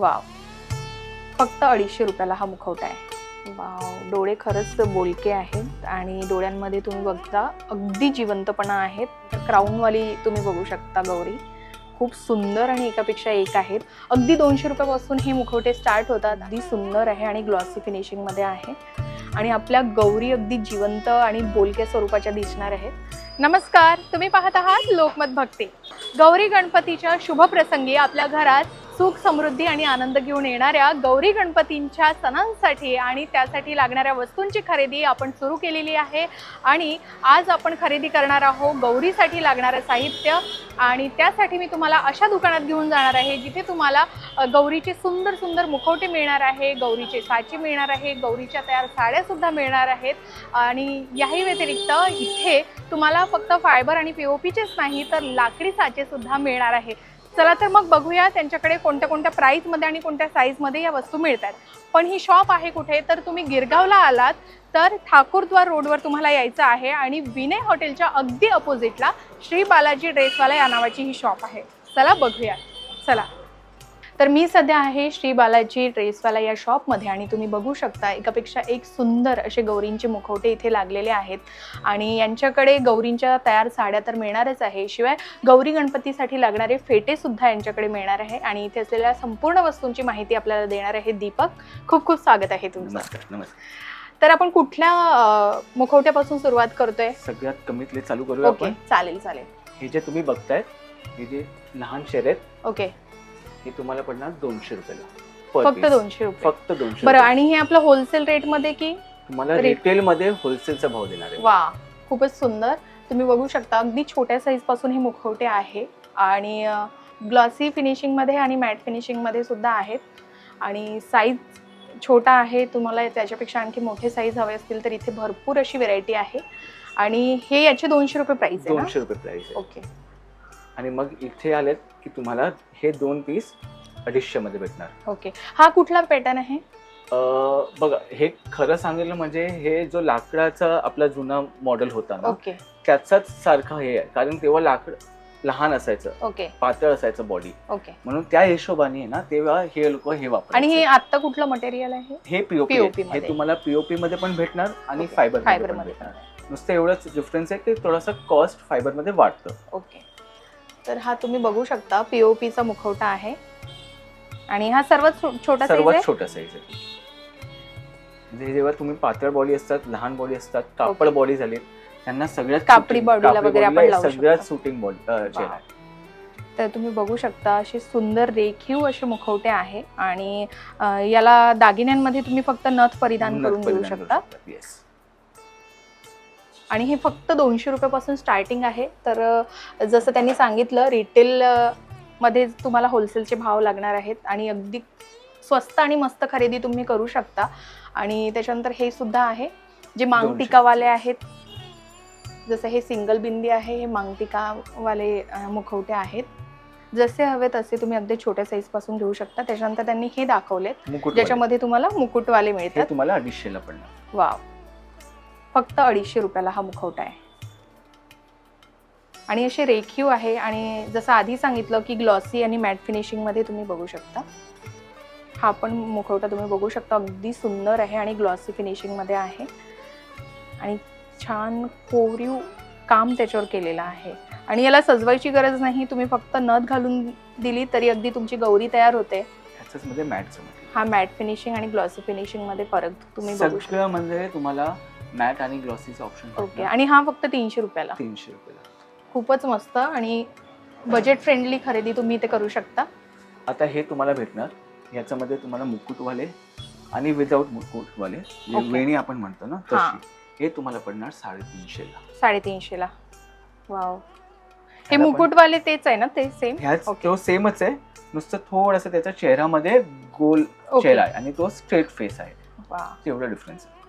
Wow. फक्त अडीचशे रुपयाला हा मुखवटा आहे. वाव. डोळे खरंच बोलके आहेत आणि डोळ्यांमध्ये तुम्ही बघता अगदी जिवंतपणा आहेत. क्राऊनवाली तुम्ही बघू शकता गौरी. खूप सुंदर आणि एकापेक्षा एक आहेत. अगदी दोनशे रुपयापासून हे मुखवटे स्टार्ट होतात. अगदी सुंदर आहे आणि ग्लॉसी फिनिशिंगमध्ये आहे. आणि आपल्या गौरी अगदी जिवंत आणि बोलक्या स्वरूपाच्या दिसणार आहेत. नमस्कार. तुम्ही पाहत आहात लोकमत भक्ती. गौरी गणपतीच्या शुभप्रसंगी आपल्या घरात सुख समृद्धी आणि आनंद घेऊन येणाऱ्या गौरी गणपतींच्या सणांसाठी आणि त्यासाठी लागणाऱ्या वस्तूंची खरेदी आपण सुरू केलेली आहे. आणि आज आपण खरेदी करणार आहोत गौरीसाठी लागणारं साहित्य. आणि त्यासाठी मी तुम्हाला अशा दुकानात घेऊन जाणार आहे जिथे तुम्हाला गौरीचे सुंदर सुंदर मुखवटे मिळणार आहे गौरीचे साचे मिळणार आहे गौरीच्या तयार साड्यासुद्धा मिळणार आहेत. आणि याही व्यतिरिक्त इथे तुम्हाला फक्त फायबर आणि पी ओ पीचेच नाही तर लाकडी साचेसुद्धा मिळणार आहे. चला तर मग बघूया त्यांच्याकडे कोणत्या कोणत्या प्राईजमध्ये आणि कोणत्या साईजमध्ये या वस्तू मिळतात. पण ही शॉप आहे कुठे तर तुम्ही गिरगावला आलात तर ठाकूरद्वार रोडवर तुम्हाला यायचं आहे आणि विनय हॉटेलच्या अगदी अपोजिटला श्री बालाजी ड्रेसवाला या नावाची ही शॉप आहे. चला बघूया. चला. तर मी सध्या आहे श्री बालाजी ड्रेसवाला या शॉपमध्ये आणि तुम्ही बघू शकता एकापेक्षा एक सुंदर असे गौरींचे मुखवटे इथे लागलेले आहेत. आणि यांच्याकडे गौरींच्या तयार साड्या तर मिळणारच आहे शिवाय गौरी गणपतीसाठी लागणारे फेटे सुद्धा यांच्याकडे मिळणार आहे. आणि इथे असलेल्या संपूर्ण वस्तूंची माहिती आपल्याला देणार आहे दीपक. खूप खूप स्वागत आहे तुमचं. नमस्कार नमस्कार. तर आपण कुठल्या मुखवट्यापासून सुरुवात करतोय? सगळ्यात कमीतले चालू करूया ओके आपण. चालेल चालेल. हे जे तुम्ही बघतायत हे जे लहान शेर आहेत ओके. हे तुम्हाला पडणार दोनशे रुपयाला फक्त. दोनशे रुपये. फक्त दोनशे बरं. आणि हे आपलं होलसेल रेटमध्ये की तुम्हाला रिटेल मध्ये होलसेलचा भाव देणार आहे. वा खूपच सुंदर. तुम्ही बघू शकता अगदी छोट्या साईजपासून हे मुखवटे आहे. आणि ग्लॉसी फिनिशिंगमध्ये आणि मॅट फिनिशिंगमध्ये सुद्धा आहेत. आणि साईज छोटा आहे तुम्हाला त्याच्यापेक्षा आणखी मोठे साईज हवे असतील तर इथे भरपूर अशी व्हेरायटी आहे. आणि हे याचे दोनशे रुपये प्राइस आहे दोनशे रुपये प्राइस ओके आणि मग इथे आलेत की तुम्हाला हे दोन पीस अडीचशे मध्ये भेटणार. ओके. हा कुठला पॅटर्न आहे? अं, बघा हे खरं सांगितलं म्हणजे हे जो लाकडाचा आपला जुना मॉडेल होता ना ओके. त्याचाच सारखं हे आहे. कारण तेव्हा लाकड लहान असायचं ओके. पातळ असायचं बॉडी ओके. म्हणून त्या हिशोबाने ना तेव्हा हे लोक हे आणि हे आता कुठलं मटेरियल आहे हे? पीओपी POP हे मध्ये. तुम्हाला पीओपी मध्ये पण भेटणार आणि Okay. फायबर फायबरमध्ये पण मध्ये भेटणार. नुसतं एवढंच डिफरन्स आहे की थोडासा कॉस्ट फायबरमध्ये वाढतं. ओके. तर हा तुम्ही बघू शकता पीओपीचा मुखवटा आहे आणि हा सर्वात छोटा सर्वात छोटा साईज आहे म्हणजे जेव्हा तुम्ही पातळ बॉडी असतात लहान बॉडी असतात कापड. बॉडी झाली त्यांना सगळ्यात कापडी suiting- body ला कापडी वगैरे आपण सगळ्यात शकतो. सुटिंग बॉडी. तर तुम्ही बघू शकता असे सुंदर रेखीव असे मुखवटे आहे आणि याला दागिन्यांमध्ये तुम्ही फक्त नथ परिधान करून घेऊ करू शकता. आणि हे फक्त दोनशे रुपयापासून स्टार्टिंग आहे. तर जसं त्यांनी सांगितलं रिटेल मध्ये तुम्हाला होलसेलचे भाव लागणार आहेत आणि अगदी स्वस्त आणि मस्त खरेदी तुम्ही करू शकता. आणि त्याच्यानंतर हे सुद्धा आहे. जे मांग दोनशे. टिकावाले आहेत जसं हे सिंगल बिंदी आहे हे मांग टिकावाले अं, मुखवटे आहेत. जसे हवे तसे तुम्ही अगदी छोट्या साईजपासून घेऊ शकता. त्याच्यानंतर त्यांनी हे दाखवलेत ज्याच्यामध्ये तुम्हाला मुकुटवाले मिळतात. तुम्हाला अडीचशेला पडणार. वाव. फक्त अडीचशे रुपयाला हा मुखवटा आहे. आणि असे रेखीव आहे आणि जसं आधी सांगितलं की ग्लॉसी आणि मॅट फिनिशिंगमध्ये तुम्ही बघू शकता. हा पण मुखवटा तुम्ही बघू शकता अगदी सुंदर आहे आणि ग्लॉसी फिनिशिंगमध्ये आहे. आणि छान कोरीव काम त्याच्यावर केलेलं आहे. आणि याला सजवायची गरज नाही तुम्ही फक्त नथ घालून दिली तरी अगदी तुमची गौरी तयार होते. मॅटचं हा मॅट फिनिशिंग आणि ग्लॉसी फिनिशिंगमध्ये फरक तुम्ही बघू शकता. म्हणजे तुम्हाला मॅट आणि ग्लॉसीचं ऑप्शन ओके आणि हा फक्त तीनशे रुपयाला? तीनशे रुपयाला. खूपच मस्त आणि बजेट फ्रेंडली खरेदी तुम्ही इथे करू शकता. आता हे तुम्हाला भेटणार. ह्याच्यामध्ये तुम्हाला मुकुटवाले आणि विदाऊट मुकुटवाले जे Okay. वेणी आपण म्हणतो ना हा. तशी. हे तुम्हाला पडणार साडेतीनशेला. साडेतीनशेला. वाव हे पण- मुकुटवाले तेच आहे ना ते सेम ह्याच Okay. तो सेमच आहे. नुसतं थोडंसं त्याच्या चेहऱ्यामध्ये गोल ओके चेहरा आहे आणि तो स्ट्रेट फेस आहे. वा तेवढा डिफरन्स आहे.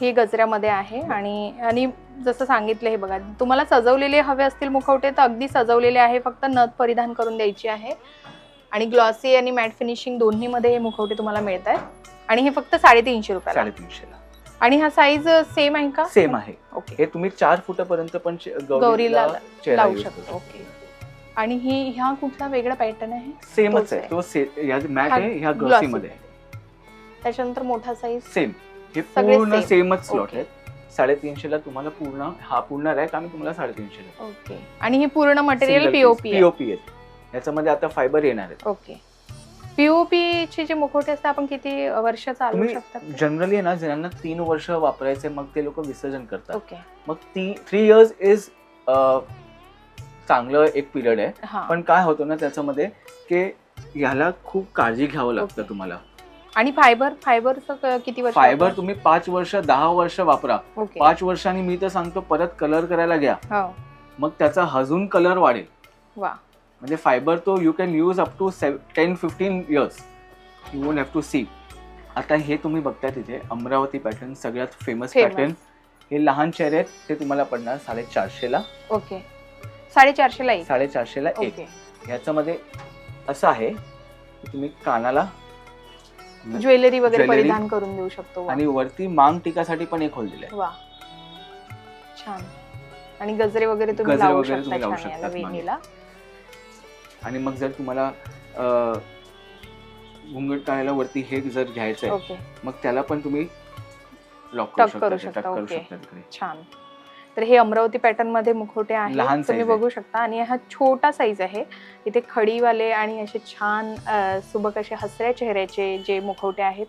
हे गजऱ्यामध्ये आहे आणि आणि जसं सांगितलं हे बघा तुम्हाला सजवलेले हवे असतील मुखवटे तर अगदी सजवलेले आहे फक्त नथ परिधान करून द्यायची आहे. आणि ग्लॉसी आणि मॅट फिनिशिंग दोन्हीमध्ये हे मुखवटे तुम्हाला मिळत आहेत आणि हे फक्त साडेतीनशे रुपयाला. साडेतीनशेला आणि हा साईज सेम आहे का? सेम आहे. ओके हे तुम्ही चार फुटापर्यंत पण गौरीला लावू शकतो. ओके आणि ही ह्या कुठला वेगळा पॅटर्न आहे? सेमच आहे. तो मॅट आहे ह्या ग्लॉसी मध्ये त्याच्यानंतर मोठा साईज सेम हे सगळे पूर्ण same. सेमच स्लॉट Okay. आहेत. साडेतीनशेला तुम्हाला पूर्ण हा पूर्ण रॅक आम्ही तुम्हाला साडेतीनशेला. ओके आणि हे पूर्ण मटेरियल पीओपी आहे. पीओपी आहेत. याच्यामध्ये आता फायबर येणार आहेत. ओके पीओपी चे जे मुखवटे असतात आपण किती वर्ष चालवू तुम्ही शकतात? जनरली ना ज्यांना तीन वर्ष वापरायचे मग ते लोक विसर्जन करतात. ओके मग ती थ्री इयर्स इज चांगलं एक पिरियड आहे. हा. पण काय होतं ना त्याच्यामध्ये की ह्याला खूप काळजी घ्यावं लागतं Okay. तुम्हाला. आणि फायबर फायबरचं किती वर्ष फायबर तुम्ही पाच वर्ष दहा वर्ष वापरा. ओके. पाच वर्षांनी मी तर सांगतो परत कलर करायला घ्या. हो. मग त्याचा अजून कलर वाढेल. वा. म्हणजे फायबर तो you can use up to ten fifteen years you won't have to see आता हे तुम्ही बघताय तिथे अमरावती पॅटर्न सगळ्यात फेमस Famous. पॅटर्न हे लहान चेहरे आहेत ते तुम्हाला पडणार साडेचारशेला ओके. साडेचारशे ला एक. साडेचारशेला एक. ओके. ह्याच्यामध्ये असं आहे की तुम्ही कानाला ज्वेलरी वगैरे. परिधान करून देऊ शकतो वा. आणि वरती मांग टिकासाठी पण एक होल दिलाय वा छान आणि गजरे वगैरे तुम्ही गजरे लावू वगैरे शकता तुम्ही लावू छान याला शकतात मागे. वेणीला आणि मग जर तुम्हाला अं, घुंगट काढायला वरती हे जर घ्यायचंय ओके मग त्याला पण तुम्ही लॉक करू करू शकता शकता, tuck करू okay. शकता तिकडे. छान तर हे अमरावती पॅटर्नमध्ये मुखवटे आहेत. तुम्ही आहे. बघू शकता. आणि हा छोटा साईज आहे. इथे खडीवाले आणि असे छान सुबक असे हसऱ्या चेहऱ्याचे जे मुखवटे आहेत.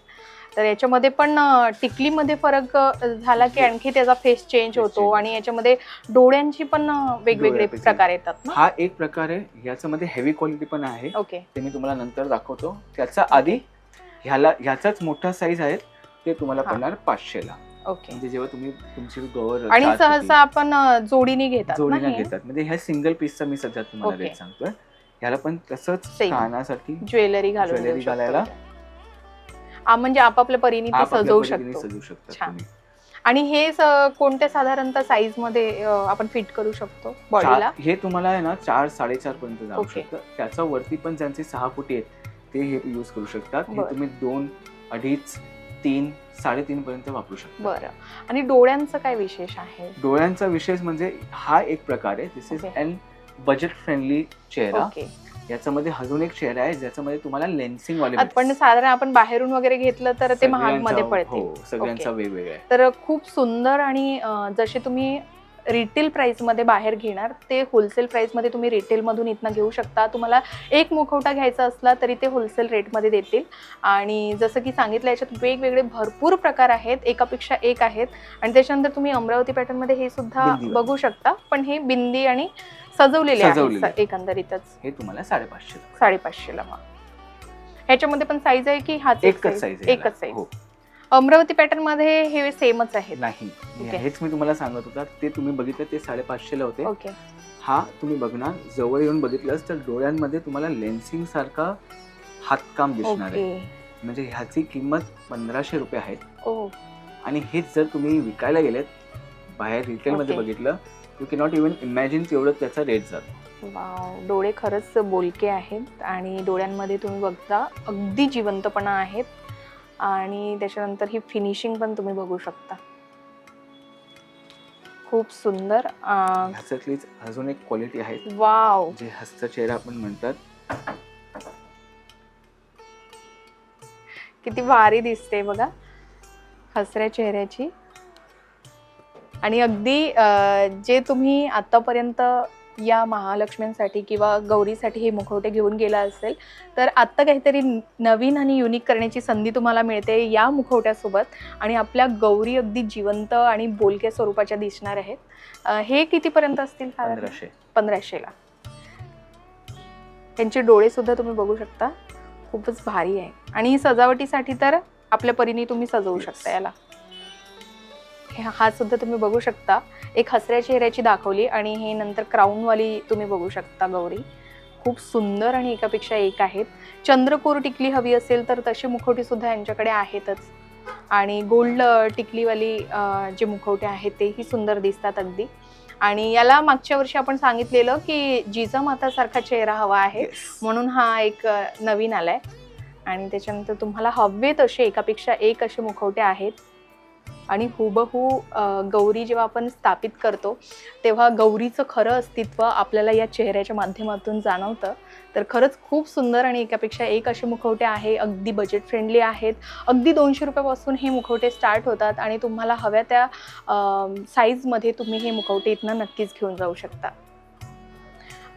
तर याच्यामध्ये पण टिकलीमध्ये फरक झाला की आणखी त्याचा फेस चेंज होतो. आणि याच्यामध्ये डोळ्यांची पण वेगवेगळे. प्रकार येतात हा एक प्रकार आहे. याच्यामध्ये हेवी क्वालिटी पण आहे. ओके. ते मी तुम्हाला नंतर दाखवतो. त्याचा आधी ह्याला ह्याचाच मोठा साईज आहे. ते तुम्हाला. पडणार पाचशेला. ओके म्हणजे जेव्हा तुम्ही तुमची गवर आणि होती, सहसा आपण अ, जोडीने घेतात ना जोडीनं हे? घेतात म्हणजे ह्या सिंगल पीसचा मी सध्या तुम्हाला Okay. रेट सांगतोय ह्याला पण तसंच Same. कानासाठी ज्वेलरी घालून देऊ शकतो. घालायला. आ, म्हणजे आपापल्या परीने ते आपापल्या सजवू पद्धतीने शकतो सजवू शकता छान. तुम्ही आणि हे स- कोणत्या साधारणतः साईजमध्ये अ, आपण फिट करू शकतो बॉडीला चार- हे तुम्हाला आहे ना चार साडेचार पर्यंत जाऊ. शकतं त्याच्या वरती पण ज्यांचे सहा फुटी आहेत ते हे यूज करू शकतात हे बरं. तुम्ही दोन अडीच तीन साडेतीन पर्यंत वापरू शकता. बरं. आणि डोळ्यांचं काय विशेष आहे? डोळ्यांचा विशेष म्हणजे हा एक प्रकार आहे. This is Okay. An budget friendly चेहरा ओके याच्यामध्ये अजून एक चेहरा आहे ज्याच्यामध्ये तुम्हाला लेन्सिंग वाले पण साधारण आपण बाहेरून वगैरे घेतलं तर ते महागमध्ये सगळ्यांचा- पडते हो सगळ्यांचा Okay. वेगवेगळा आहे. तर खूप सुंदर आणि अ, जसे तुम्ही रिटेल प्राइसमध्ये बाहेर घेणार ते होलसेल प्राइसमध्ये तुम्ही रिटेल मधून इथनं घेऊ शकता. तुम्हाला एक मुखवटा घ्यायचा असला तरी ते होलसेल रेटमध्ये देतील. आणि जसं की सांगितलं याच्यात वेगवेगळे भरपूर प्रकार आहेत. एकापेक्षा एक आहेत. आणि त्याच्यानंतर तुम्ही अमरावती पॅटर्नमध्ये हे सुद्धा. बघू शकता. पण हे बिंदी आणि सजवलेले. आहेत एकंदरीतच. हे तुम्हाला साडेपाचशे साडेपाचशेला मग. ह्याच्यामध्ये पण साईज आहे की हाच एक एकच? साईज एकच साईज अमरावती पॅटर्नमध्ये हे सेमच आहेत. नाही. Okay. हेच मी तुम्हाला सांगत होता. ते तुम्ही बघितलं ते साडेपाचशेला होते. ओके हा तुम्ही बघणार. जवळ येऊन बघितलंस तर डोळ्यांमध्ये तुम्हाला लेन्सिंग सारखा हातकाम दिसणार आहे. ओके म्हणजे ह्याची किंमत पंधराशे रुपये आहेत ओ आणि हेच जर तुम्ही विकायला गेलेत बाहेर रिटेलमध्ये Okay. बघितलं you can not even imagine तेवढं त्याचा रेट जातो. वाव डोळे खरंच बोलके आहेत आणि डोळ्यांमध्ये तुम्ही बघता अगदी जिवंतपणा आहेत. आणि त्याच्यानंतर ही फिनिशिंग पण तुम्ही बघू शकता. खूप सुंदर ह्याच्यातलीच अजून एक क्वालिटी आहे वाव. जे हस्तचेहरा आपण म्हणतात. किती भारी दिसते बघा हसऱ्या चेहऱ्याची. आणि अगदी जे तुम्ही आतापर्यंत या महालक्ष्मींसाठी किंवा गौरीसाठी हे मुखवटे घेऊन गेला असेल तर आत्ता काहीतरी नवीन आणि युनिक करण्याची संधी तुम्हाला मिळते या मुखवट्यासोबत. आणि आपल्या गौरी अगदी जिवंत आणि बोलक्या स्वरूपाच्या दिसणार आहेत. हे कितीपर्यंत असतील? पंधराशे. पंधराशेला त्यांचे डोळे सुद्धा तुम्ही बघू शकता. खूपच भारी आहे. आणि सजावटीसाठी तर आपल्या परीने तुम्ही सजवू. शकता याला. हे सुद्धा तुम्ही बघू शकता. एक हसऱ्या चेहऱ्याची दाखवली आणि हे नंतर crown वाली तुम्ही बघू शकता गौरी. खूप सुंदर आणि एकापेक्षा एक आहेत. चंद्रकोर टिकली हवी असेल तर तशी मुखवटी सुद्धा यांच्याकडे आहेतच. आणि गोल्ड टिकलीवाली जे मुखवटे आहेत तेही सुंदर दिसतात अगदी. आणि याला मागच्या वर्षी आपण सांगितलेलं की जिजामाता सारखा चेहरा हवा आहे. Yes. म्हणून हा एक नवीन आलाय. आणि त्याच्यानंतर तुम्हाला हवे तसे एकापेक्षा एक असे मुखवटे आहेत. आणि हुबहू गौरी जेव्हा आपण स्थापित करतो तेव्हा गौरीचं खरं अस्तित्व आपल्याला या चेहऱ्याच्या माध्यमातून जाणवतं. तर खरंच खूप सुंदर आणि एकापेक्षा एक असे मुखवटे आहे. अगदी बजेट फ्रेंडली आहेत. अगदी दोनशे रुपयापासून हे मुखवटे स्टार्ट होतात आणि तुम्हाला हव्या त्या साईजमध्ये तुम्ही हे मुखवटे इथनं नक्कीच घेऊन जाऊ शकता.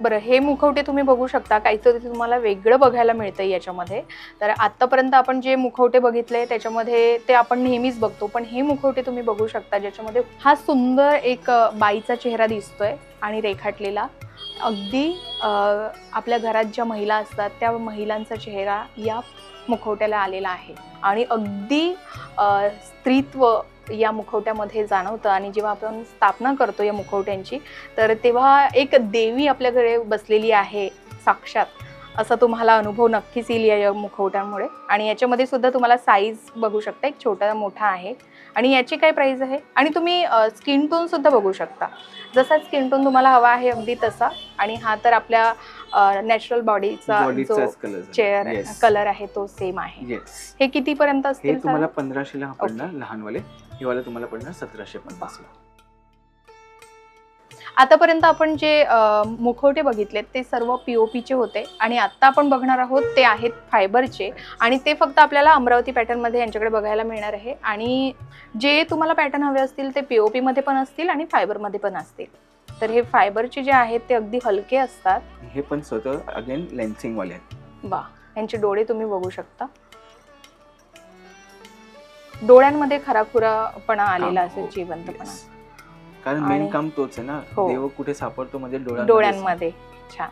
बरं हे मुखवटे तुम्ही बघू शकता. काहीतरी तुम्हाला वेगळं बघायला मिळतं याच्यामध्ये. तर आत्तापर्यंत आपण जे मुखवटे बघितले त्याच्यामध्ये ते आपण नेहमीच बघतो. पण हे मुखवटे तुम्ही बघू शकता ज्याच्यामध्ये हा सुंदर एक बाईचा चेहरा दिसतोय आणि रेखाटलेला. अगदी आपल्या घरात ज्या महिला असतात त्या महिलांचा चेहरा या मुखवट्याला आलेला आहे. आणि अगदी स्त्रीत्व या मुखवट्यामध्ये जाणवतं आणि जेव्हा आपण स्थापना करतो या मुखवट्यांची तर तेव्हा एक देवी आपल्याकडे बसलेली आहे साक्षात. असा तुम्हाला अनुभव नक्कीच येईल या- मुखवट्यांमुळे मुखवट्यामुळे. आणि याच्यामध्ये सुद्धा तुम्हाला साईज बघू शकता एक छोटा मोठा आहे. आणि याची काय प्राइस आहे? आणि तुम्ही स्किन टोन सुद्धा बघू शकता. जसा स्किन टोन तुम्हाला हवा आहे अगदी तसा. आणि हा तर आपल्या नॅचरल बॉडीचा जो चेअर कलर आहे तो सेम आहे. हे कितीपर्यंत असतील तुम्हाला sir? पंधराशेला हा पडणार लहानवाले. हे वाला तुम्हाला पडणार सतराशे पन्नासला आतापर्यंत आपण जे मुखवटे बघितलेत ते सर्व पीओपीचे होते आणि आता आपण बघणार आहोत ते आहेत फायबरचे आणि ते फक्त आपल्याला अमरावती पॅटर्नमध्ये यांच्याकडे बघायला मिळणार आहे आणि जे तुम्हाला पॅटर्न हवे असतील ते पीओपी मध्ये पण असतील आणि फायबरमध्ये पण असतील. तर हे फायबरचे जे आहेत ते अगदी हलके असतात. हे पण स्वतः अगेन लेन्सिंग वाले आहेत. वा यांचे डोळे तुम्ही बघू शकता. डोळ्यांमध्ये खराखुरापणा आलेला असेल हो, जिवंतपणा. कारण मेन आणि- काम तोच आहे ना. हो. देव कुठे सापडतो म्हणजे डोळ्यांमध्ये डोळ्यांमध्ये. छान.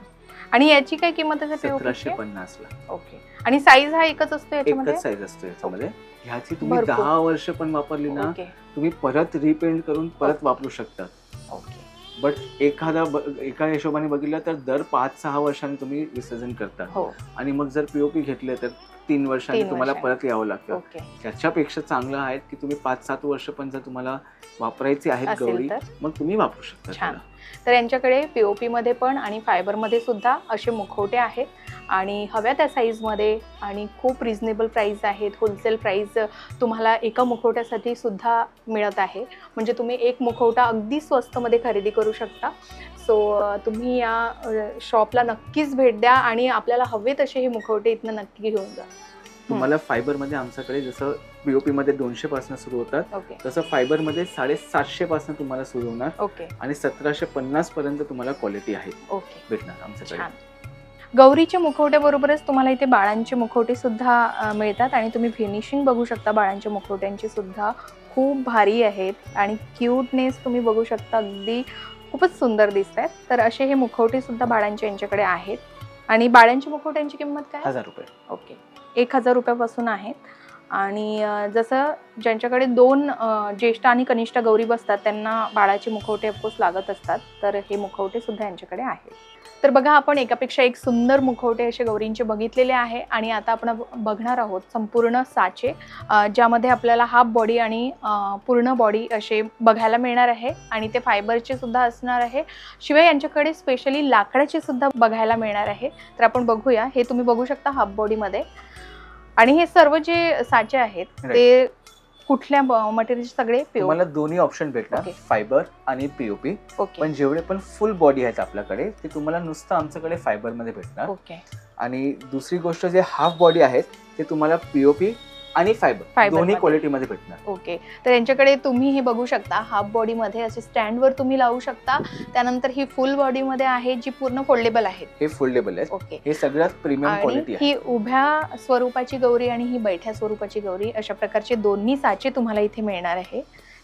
आणि याची काय किंमत आहे सतराशे पीओपीची पन्नासला ओके. आणि साईज हा एकच असतो याच्यामध्ये? एकच साईज असतो याच्यामध्ये. ह्याची तुम्ही भरपूर. दहा वर्ष पण वापरली ना ओके. तुम्ही परत रिपेंट करून परत वापरू शकता. ओके. बट एखादा ब- एका हिशोबाने बघितलं तर दर पाच सहा वर्षांनी तुम्ही विसर्जन करता. हो. आणि मग जर पीओपी घेतले तर तीन वर्षांनी तीन तुम्हाला. परत यावं लागतं. ओके. त्याच्यापेक्षा चांगलं आहे की तुम्ही पाच सात वर्ष पण जर तुम्हाला वापरायची आहेत असेल गौरी तर. मग तुम्ही वापरू शकता छान. त्याला. तर यांच्याकडे पीओपी मध्ये पण आणि फायबरमध्ये सुद्धा असे मुखवटे आहेत. आणि हव्या त्या साईजमध्ये आणि खूप रिझनेबल प्राइस आहेत. होलसेल प्राइस तुम्हाला एका मुखवट्यासाठी सुद्धा मिळत आहे. म्हणजे तुम्ही एक मुखवटा अगदी स्वस्तमध्ये खरेदी करू शकता. सो तुम्ही या शॉपला नक्कीच भेट द्या आणि आपल्याला हवे तसे हे मुखवटे इथनं नक्की घेऊन जा. तुम्हाला फायबरमध्ये आमच्याकडे जसं पीओपी मध्ये दोनशे पासून सुरू होतात तसं फायबरमध्ये साडेसातशे पासून तुम्हाला सुरू होणार ओके. आणि सतराशे पन्नास पर्यंत तुम्हाला क्वालिटी आहे ओके. भेटणार आमच्याकडे. छान. गौरीच्या मुखवट्याबरोबरच तुम्हाला इथे बाळांचे मुखवटे सुद्धा मिळतात आणि तुम्ही फिनिशिंग बघू शकता बाळांच्या मुखवट्यांची सुद्धा. खूप भारी आहेत आणि क्यूटनेस तुम्ही बघू शकता अगदी खूपच सुंदर दिसत आहेत तर असे हे मुखवटे सुद्धा बाळांच्या यांच्याकडे आहेत. आणि बाळांच्या मुखवट्यांची किंमत काय? हजार रुपये. ओके. एक हजार रुपयापासून आहेत. आणि जसं ज्यांच्याकडे दोन ज्येष्ठ आणि कनिष्ठ गौरी बसतात त्यांना बाळाचे मुखवटे अफकोर्स लागत असतात तर हे मुखवटे सुद्धा यांच्याकडे आहेत. तर बघा आपण एकापेक्षा एक सुंदर मुखवटे असे गौरींचे बघितलेले आहे आणि आता आपण बघणार आहोत संपूर्ण साचे ज्यामध्ये आपल्याला हाफ बॉडी आणि पूर्ण बॉडी असे बघायला मिळणार आहे आणि ते फायबरचे सुद्धा असणार आहे. शिवाय यांच्याकडे स्पेशली लाकडाचे सुद्धा बघायला मिळणार आहे. तर आपण बघूया हे तुम्ही बघू शकता हाफ बॉडीमध्ये आणि हे सर्व जे साचे आहेत. ते कुठल्या मटेरियल सगळे तुम्हाला दोन्ही ऑप्शन भेटणार. फायबर आणि पीओपी ओके पण जेवढे पण फुल बॉडी आहेत आपल्याकडे ते तुम्हाला नुसतं आमच्याकडे फायबरमध्ये भेटणार. ओके आणि दुसरी गोष्ट जे हाफ बॉडी आहेत ते तुम्हाला पीओपी आणि फायबर. Fiber दोन्ही मध्ये. क्वालिटी मध्ये भेटणार. ओके. तर यांच्याकडे तुम्ही हे बघू शकता हाफ बॉडीमध्ये असे स्टँडवर तुम्ही लावू शकता. त्यानंतर ही फुल बॉडीमध्ये आहे जी पूर्ण फोल्डेबल आहेत. हे फोल्डेबल आहेत. ओके. हे सगळ्यात प्रीमियम आणि क्वालिटी आहे. ही उभ्या स्वरूपाची गौरी आणि ही बैठ्या स्वरूपाची गौरी अशा प्रकारचे दोन्ही साचे तुम्हाला इथे मिळणार आहे.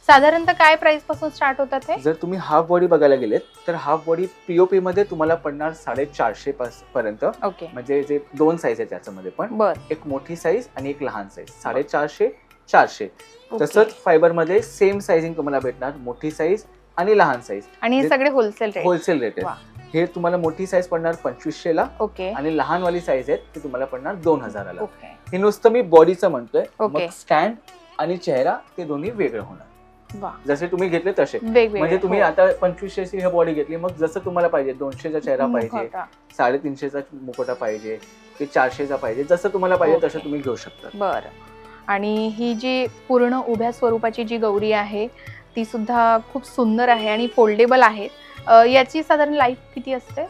साधारणतः काय प्राइसपासून स्टार्ट होतात हे? जर तुम्ही हाफ बॉडी बघायला गेलेत तर हाफ बॉडी पीओपी मध्ये तुम्हाला पडणार साडेचारशे पास- पर्यंत. ओके म्हणजे जे दोन साईज आहेत त्याच्यामध्ये पण. बर. एक मोठी साईज आणि एक लहान साईज साडेचारशे चारशे. ओके. तसंच फायबरमध्ये सेम साईजिंग तुम्हाला भेटणार मोठी साईज आणि लहान साईज आणि हे जे- सगळे होलसेल रेट होलसेल रेट वा. आहे हे तुम्हाला मोठी साईज पडणार पंचवीसशे ला ओके आणि लहानवाली साईज आहे ती तुम्हाला पडणार दोन हजाराला. ओके हे नुसतं मी बॉडीचं म्हणतोय. ओके. स्टँड आणि चेहरा ते दोन्ही वेगळं होणार. वा जसे तुम्ही घेतले तसे वेगवेगळे म्हणजे तुम्ही हो. आता पंचवीसशेची ही बॉडी घेतली मग जसं तुम्हाला पाहिजे दोनशेचा चेहरा पाहिजे मुखवटा. साडेतीनशेचा मुकोटा पाहिजे की चारशेचा पाहिजे जसं तुम्हाला पाहिजे तसं. तुम्ही घेऊ शकता बरं आणि ही जी पूर्ण उभ्या स्वरूपाची जी गौरी आहे ती सुद्धा खूप सुंदर आहे आणि फोल्डेबल आहे अ, याची साधारण लाईफ किती असते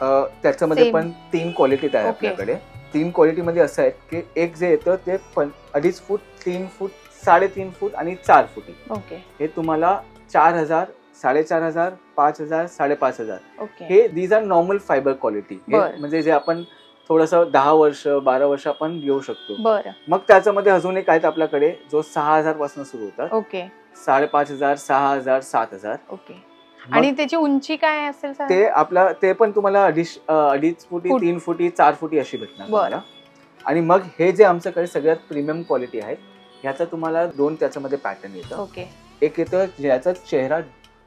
अ, त्याच्यामध्ये Same. पण तीन क्वालिटीत आहे Okay. आपल्याकडे तीन क्वालिटीमध्ये असं आहे की एक जे येतं ते पण अडीच फूट तीन फूट साडेतीन फूट आणि चार फुटी. ओके. हे तुम्हाला चार हजार साडेचार हजार पाच हजार साडेपाच हजार. ओके. हे these are normal fibre quality. म्हणजे जे आपण थोडंसं दहा वर्ष बारा वर्ष आपण घेऊ शकतो. मग त्याच्यामध्ये अजून एक आहेत आपल्याकडे जो सहा हजारपासून सुरू होतात ओके. साडेपाच हजार सहा हजार सात हजार. ओके. आणि त्याची उंची काय असेल? ते आपला ते पण तुम्हाला अडीच अडीच फुटी. तीन फुटी चार फुटी अशी भेटणार. आणि मग हे जे आमच्याकडे सगळ्यात प्रीमियम क्वालिटी आहेत ह्याचा तुम्हाला दोन त्याच्यामध्ये पॅटर्न येतं. ओके. एक येतं ज्याचा चेहरा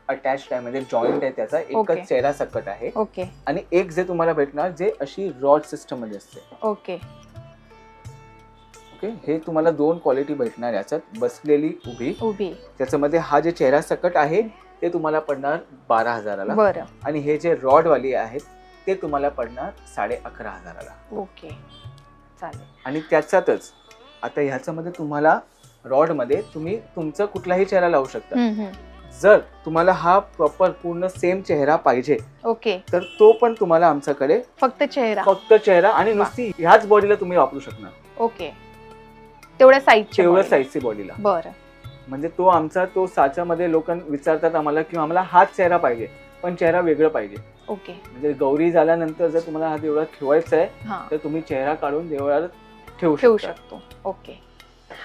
अटॅच आहे म्हणजे जॉईंट आहे त्याचा. एकच चेहरा सकट आहे. ओके. आणि एक जे तुम्हाला भेटणार जे अशी रॉड सिस्टममध्ये असते. ओके. ओके? हे तुम्हाला दोन क्वालिटी भेटणार याच्यात. बसलेली उभी. उभी. त्याच्यामध्ये हा जे चेहरा सकट आहे ते तुम्हाला पडणार बारा हजाराला. बरं. आणि हे जे रॉड वाली आहेत ते तुम्हाला पडणार साडे अकरा हजाराला. ओके. चालेल. आणि त्याच्यातच आता ह्याच्यामध्ये तुम्हाला रॉडमध्ये तुम्ही तुमचा कुठलाही चेहरा लावू शकता. हम्म, हम्म. जर तुम्हाला हा प्रॉपर पूर्ण सेम चेहरा पाहिजे ओके. तर तो पण तुम्हाला आमच्याकडे फक्त चेहरा. फक्त चेहरा आणि नुसती ह्याच बॉडीला तुम्ही वापरू शकणार. ओके. तेवढ्या तेवढ्या body. साईजची बॉडीला बरं. म्हणजे तो आमचा तो साच्यामध्ये लोक विचारतात आम्हाला की आम्हाला हाच चेहरा पाहिजे पण चेहरा वेगळं पाहिजे. ओके. म्हणजे गौरी झाल्यानंतर जर तुम्हाला हा देवळात ठेवायचा आहे हा. तर तुम्ही चेहरा काढून देवळात ठेवू शकता. ओके.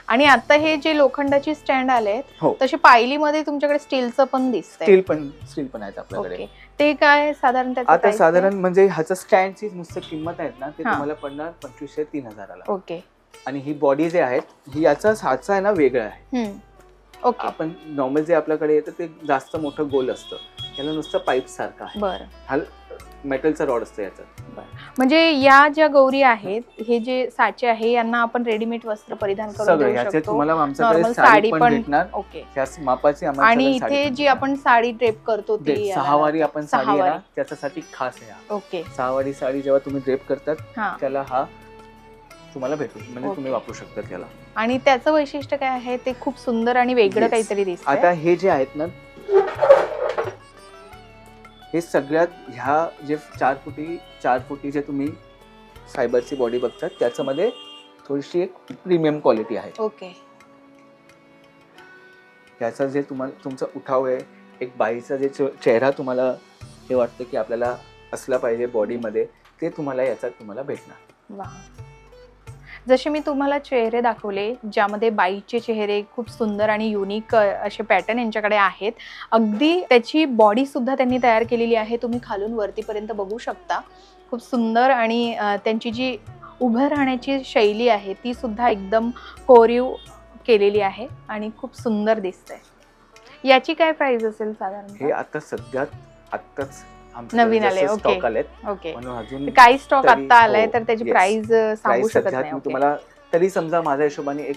आणि आता हे जे लोखंडाची स्टँड आलेत हो. तसे पायलीमध्ये तुमच्याकडे स्टीलचं पण दिसतंय. स्टील पण स्टील पण आहेत आपल्याकडे. ओके. ते काय साधारण त्याचं आता price साधारण म्हणजे ह्याचं स्टँडची नुसतं किंमत आहेत ना ते हा. तुम्हाला पडणार पंचवीसशे तीन हजाराला. आहे? ओके. आणि ही बॉडी जे आहेत ही याचा हातचा आहे ना वेगळा आहे. हम्म. ओके. आपण नॉर्मल जे आपल्याकडे येतं ते जास्त मोठं गोल असतं. त्याला नुसतं पाईप सारखं आहे. बरं. हा मेटलचा रॉड असतं याचं म्हणजे या ज्या गौरी आहेत हे जे साचे आहे यांना आपण रेडीमेड वस्त्र परिधान करून साडी पण ओके मापाची आणि इथे जी. आपण साडी ड्रेप करतो ती सहावारी आपण साडी. त्याच्यासाठी खास आहे. ओके सहावारी साडी जेव्हा तुम्ही ड्रेप करतात त्याला हा तुम्हाला भेटू म्हणजे. तुम्ही वापरू शकता त्याला आणि त्याचं वैशिष्ट्य काय आहे ते खूप सुंदर आणि वेगळं. काहीतरी दिसत आता हे जे आहेत ना हे सगळ्यात ह्या जे चार फुटी चार फुटी जे तुम्ही फायबरची बॉडी बघतात त्याच्यामध्ये थोडीशी एक प्रीमियम क्वालिटी आहे. ओके. त्याचा जे तुम्हाला तुमचा उठाव आहे एक बाईचा जे चेहरा तुम्हाला हे वाटतं की आपल्याला असला पाहिजे बॉडीमध्ये ते तुम्हाला याच्यात तुम्हाला भेटणार. वा जसे मी तुम्हाला चेहरे दाखवले ज्यामध्ये बाईचे चेहरे खूप सुंदर आणि युनिक असे पॅटर्न यांच्याकडे आहेत अगदी त्याची बॉडी सुद्धा त्यांनी तयार केलेली आहे. तुम्ही खालून वरतीपर्यंत बघू शकता. खूप सुंदर आणि त्यांची जी उभं राहण्याची शैली आहे ती सुद्धा एकदम कोरीव केलेली आहे आणि खूप सुंदर दिसतंय. याची काय प्राइस असेल हे साधारण आता सध्या आत्ताच नवीन आले, स्टॉक ओके. आलेत. ओके म्हणून अजून काही स्टॉक आता आलाय हो, तर त्याची. प्राइस सांगू शकत नाही. तुम्हाला तरी समजा माझ्या हिशोबाने एक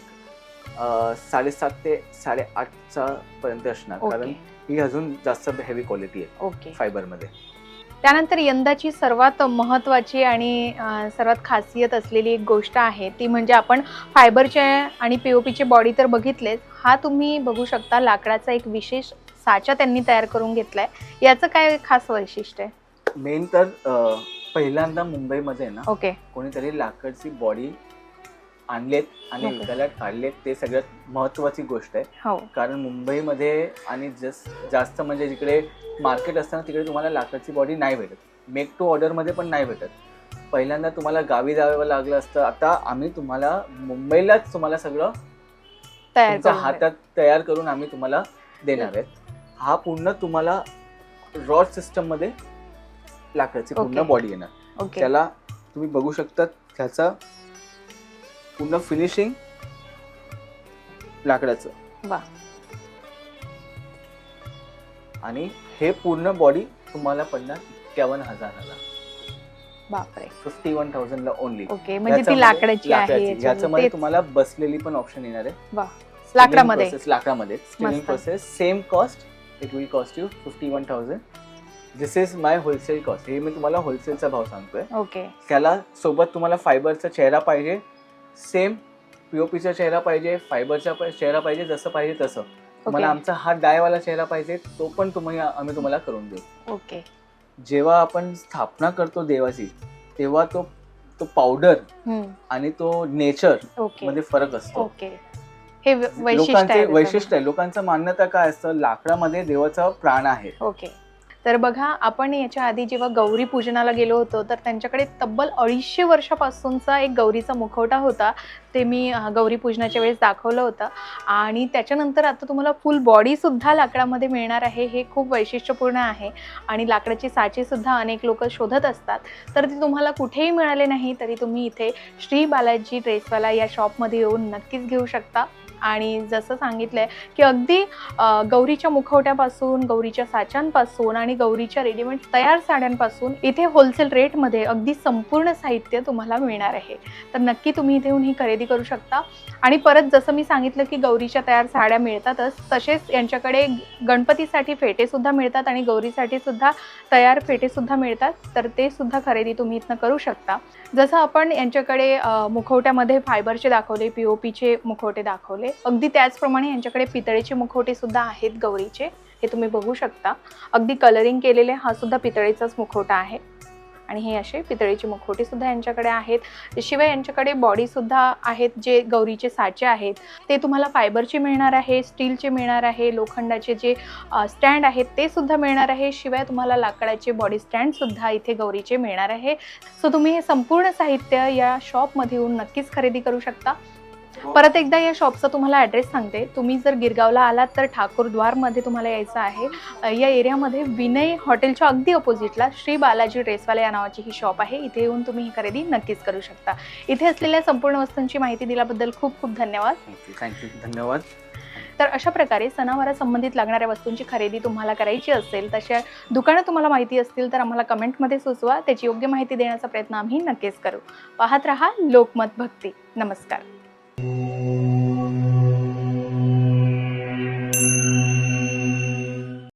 साडेसात ते साडेआठचा पर्यंत असणार. कारण ही अजून जास्त हेवी क्वालिटी आहे ओके फायबरमध्ये त्यानंतर यंदाची सर्वात महत्त्वाची आणि सर्वात खासियत असलेली एक गोष्ट आहे ती म्हणजे आपण फायबरचे आणि पीओपीचे बॉडी तर बघितलेच. हा तुम्ही बघू शकता लाकडाचा एक विशेष साचा त्यांनी तयार करून घेतलाय. याचं काय खास वैशिष्ट्य आहे? मेन तर अं, पहिल्यांदा मुंबईमध्ये ना ओके. कोणीतरी लाकडची बॉडी आणलेत आणि Okay. विकायला काढलेत ते सगळ्यात महत्वाची गोष्ट आहे. हो. कारण मुंबईमध्ये आणि जस जास्त म्हणजे जिकडे मार्केट असताना तिकडे तुम्हाला लाकडाची बॉडी नाही भेटत. मेक टू ऑर्डरमध्ये पण नाही भेटत. पहिल्यांदा तुम्हाला गावी जावं लागलं असतं. आता आम्ही तुम्हाला मुंबईलाच तुम्हाला सगळं तयार तुमच्या करून हातात तयार करून आम्ही तुम्हाला देणार आहेत. हा पूर्ण तुम्हाला रॉड सिस्टममध्ये लाकडाची पूर्ण Okay. बॉडी येणार. ओके त्याला तुम्ही बघू शकता त्याचा पूर्ण फिनिशिंग लाकडाचं. वा आणि हे पूर्ण बॉडी तुम्हाला पडणार एक्क्यावन्न हजाराला. बापरे. फिफ्टी वन थाउजंडला ओनली ओके म्हणजे ती लाकडाची आहे याच्यामध्ये तुम्हाला बसलेली पण ऑप्शन येणार आहे. लाकडामध्ये. Process, लाकडामध्ये. स्टिलिंग मस्त. Process same cost it will cost you fifty one thousand this is my wholesale cost हे मी तुम्हाला होलसेलचा भाव सांगतोय. ओके त्याला सोबत तुम्हाला फायबरचा चेहरा पाहिजे. सेम पीओपीचा चेहरा पाहिजे फायबरचा चेहरा पाहिजे जसं पाहिजे तसं. तुम्हाला आमचा हा डायवाला चेहरा पाहिजे तो पण तुम्ही आम्ही तुम्हाला करून देऊ. ओके जेव्हा आपण स्थापना करतो देवाची तेव्हा तो तो पावडर आणि तो नेचरमध्ये फरक असतो. ओके हे वैशिष्ट्य लोकांचे आहे वैशिष्ट्य आहे. लोकांचं मान्यता काय असतं? लाकडामध्ये देवाचा प्राण आहे. ओके. तर बघा आपण याच्या आधी जेव्हा गौरी पूजनाला गेलो होतो तर त्यांच्याकडे तब्बल अडीचशे वर्षापासूनचा एक गौरीचा मुखवटा होता. ते मी गौरी पूजनाच्या वेळेस दाखवलं होतं. आणि त्याच्यानंतर आता तुम्हाला फुल बॉडीसुद्धा लाकडामध्ये मिळणार आहे. हे खूप वैशिष्ट्यपूर्ण आहे. आणि लाकडाची साचेसुद्धा अनेक लोक शोधत असतात. तर ती तुम्हाला कुठेही मिळाले नाही तरी तुम्ही इथे श्री बालाजी ड्रेसवाला या शॉपमध्ये येऊन नक्कीच घेऊ शकता. आणि जसं सांगितलंय की अगदी गौरीच्या मुखवट्यापासून गौरीच्या साच्यांपासून आणि गौरीच्या रेडीमेड तयार साड्यांपासून इथे होलसेल रेटमध्ये अगदी संपूर्ण साहित्य तुम्हाला मिळणार आहे. तर नक्की तुम्ही इथे येऊन ही खरेदी करू शकता. आणि परत जसं मी सांगितलं की गौरीच्या तयार साड्या मिळतातच तसेच यांच्याकडे गणपतीसाठी फेटेसुद्धा मिळतात आणि गौरीसाठी सुद्धा तयार फेटेसुद्धा मिळतात. तर ते सुद्धा खरेदी तुम्ही इथनं करू शकता. जसं आपण यांच्याकडे मुखवट्यामध्ये फायबरचे दाखवले पी ओ पीचे मुखवटे दाखवले अगदी त्याचप्रमाणे यांच्याकडे पितळेचे मुखवटेसुद्धा आहेत गौरीचे हे तुम्ही बघू शकता. अगदी कलरिंग केलेले हा सुद्धा पितळेचाच मुखवटा आहे. आणि हे असे पितळेचे मुखवटीसुद्धा यांच्याकडे आहेत. शिवाय यांच्याकडे बॉडी सुद्धा आहेत जे गौरीचे साचे आहेत. ते तुम्हाला फायबरचे मिळणार आहे स्टीलचे मिळणार आहे लोखंडाचे जे स्टँड आहेत ते सुद्धा मिळणार आहे. शिवाय तुम्हाला लाकडाचे बॉडी स्टँड सुद्धा इथे गौरीचे मिळणार आहे. सो तुम्ही हे संपूर्ण साहित्य या शॉपमध्ये येऊन नक्कीच खरेदी करू शकता. परत एकदा या शॉपचा तुम्हाला ॲड्रेस सांगते. तुम्ही जर गिरगावला आलात तर ठाकूरद्वारमध्ये तुम्हाला यायचं आहे. या एरियामध्ये विनय हॉटेलच्या अगदी अपोजिटला श्री बालाजी ड्रेसवाला या नावाची ही शॉप आहे. इथे येऊन तुम्ही ही खरेदी नक्कीच करू शकता. इथे असलेल्या संपूर्ण वस्तूंची माहिती दिल्याबद्दल खूप खूप धन्यवाद. थँक्यू थँक्यू धन्यवाद. तर अशा प्रकारे सणावारा संबंधित लागणाऱ्या वस्तूंची खरेदी तुम्हाला करायची असेल तशा दुकानं तुम्हाला माहिती असतील तर आम्हाला कमेंटमध्ये सुचवा. त्याची योग्य माहिती देण्याचा प्रयत्न आम्ही नक्कीच करू. पाहत रहा लोकमत भक्ती. नमस्कार. Música